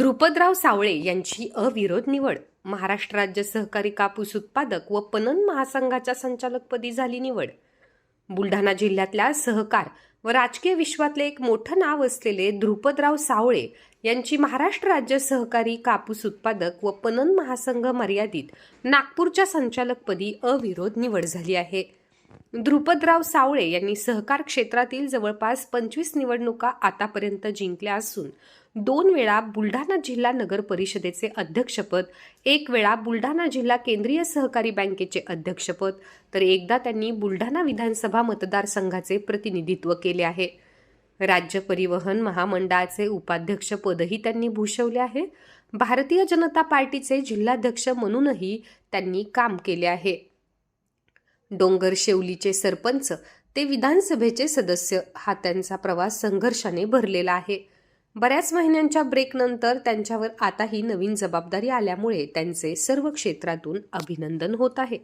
ध्रुपदराव सावळे यांची अविरोध निवड. महाराष्ट्र राज्य सहकारी कापूस उत्पादक व पणन महासंघाच्या संचालकपदी झाली निवड. बुलढाणा जिल्ह्यातल्या सहकार व राजकीय विश्वातले एक मोठं नाव असलेले ध्रुपदराव सावळे यांची महाराष्ट्र राज्य सहकारी कापूस उत्पादक व पणन महासंघ मर्यादित नागपूरच्या संचालकपदी अविरोध निवड झाली आहे. ध्रुपदराव सावळे यांनी सहकार क्षेत्रातील जवळपास पंचवीस निवडणुका आतापर्यंत जिंकल्या असून दोन वेळा बुलढाणा जिल्हा नगर परिषदेचे अध्यक्षपद एक वेळा बुलढाणा जिल्हा केंद्रीय सहकारी बँकेचे अध्यक्षपद तर एकदा त्यांनी बुलढाणा विधानसभा मतदारसंघाचे प्रतिनिधित्व केले आहे. राज्य परिवहन महामंडळाचे उपाध्यक्षपदही त्यांनी भूषवले आहे. भारतीय जनता पार्टीचे जिल्हाध्यक्ष म्हणूनही त्यांनी काम केले आहे. डोंगर शेवलीचे सरपंच ते विधानसभेचे सदस्य हा त्यांचा प्रवास संघर्षाने भरलेला आहे. बऱ्याच महिन्यांच्या ब्रेकनंतर त्यांच्यावर आताही नवीन जबाबदारी आल्यामुळे त्यांचे सर्व क्षेत्रातून अभिनंदन होत आहे.